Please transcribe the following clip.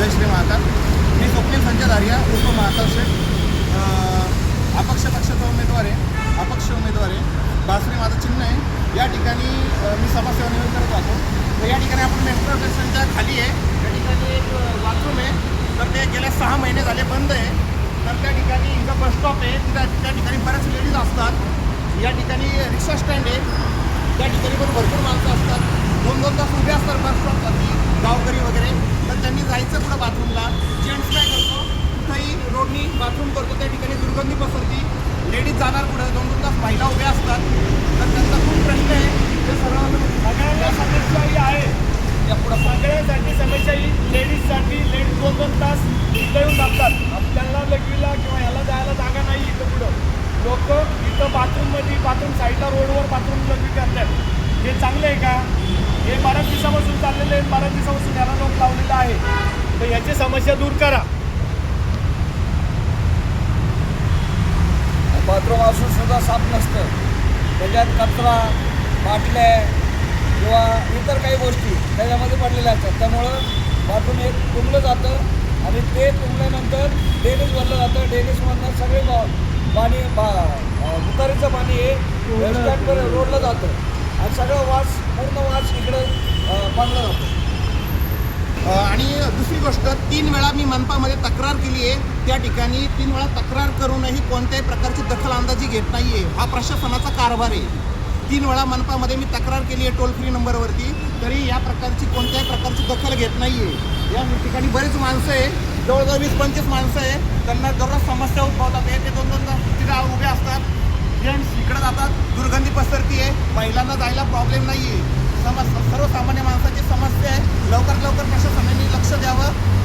जय श्री महाकाल मी स्वप्नील संजय धारिया उर्फ महाकाल शेठ अपक्ष पक्षाचा उमेदवार आहे. अपक्ष उमेदवार आहे. बासरी माझं चिन्ह आहे. या ठिकाणी मी समाजसेवा निवेदन करत राहतो. तर या ठिकाणी आपण मेट्रो स्टेशनच्या खाली आहे. त्या ठिकाणी एक बाथरूम आहे. तर ते गेल्या सहा महिने झाले बंद आहे. तर त्या ठिकाणी इथं बस स्टॉप आहे. तिथं त्या ठिकाणी बऱ्याच लेडीज असतात. या ठिकाणी रिक्षा स्टँड आहे. त्या ठिकाणी पण भरपूर माणसं असतात दोन दोन तास उभे असतात बस स्टॉपवरती गावकरी वगैरे तर त्यांनी जायचं कुठं बाथरूमला. जेंट्स काय करतो? कुठंही रोडनी बाथरूम करतो. त्या ठिकाणी दुर्गंधी पसरती. लेडीज जाणार कुठं दोन दोन तास महिला उभ्या असतात. तर त्यांचा खूप प्रश्न आहे. ते सर्व सगळ्यांना समस्या ही आहे. या पुढं सगळ्यांसाठी समस्या ही लेडीजसाठी लेडीज दोन दोन तास इथं येऊन थांबतात. आपल्याला लग्वीला किंवा याला जायला जागा नाही इथं पुढं. लोक इथं बाथरूममध्ये बाथरूम साईडला रोडवर बाथरूम लग्वी करतात. हे चांगलं आहे का? हे बऱ्याच दिवसापासून चाललेलं आहे. बऱ्याच दिवसापासून याला लोक लावलेलं आहे तर याची समस्या दूर करा. बाथरूम असून सुद्धा साफ नसतं. त्याच्यात कचरा बाटल्या किंवा इतर काही गोष्टी त्याच्यामध्ये पडलेल्या असतात. त्यामुळं बाथरूम एक तुंबलं जातं आणि ते तुंबल्यानंतर डेनिस भरलं जातं. डेनिसमधनं सगळे पाणी बा उतारीचं पाणी हे स्टँडवर रोडलं जातं. आणि सगळं वास पूर्ण वास इकडं बांधला जातो. आणि दुसरी गोष्ट तीन वेळा मी मनपामध्ये तक्रार केली आहे. त्या ठिकाणी तीन वेळा तक्रार करूनही कोणत्याही प्रकारची दखल अंदाजी घेत नाही आहे हा प्रशासनाचा कारभार आहे. तीन वेळा मनपामध्ये मी तक्रार केली आहे टोल फ्री नंबरवरती तरी या प्रकारची कोणत्याही प्रकारची दखल घेत नाही आहे या ठिकाणी बरेच माणसं आहे. जवळजवळ वीस पंचवीस माणसं आहे. त्यांना दररोज समस्या उद्भवतात. आहे ते दोन दोन तिथे उभे असतात. जेंट्स इकडे जातात. दुर्गंधी पसरती आहे महिलांना जायला प्रॉब्लेम नाही आहे समज सर्वसामान्य माणसाची समस्या आहे. लवकरात लवकर प्रशासनाने लक्ष द्यावं?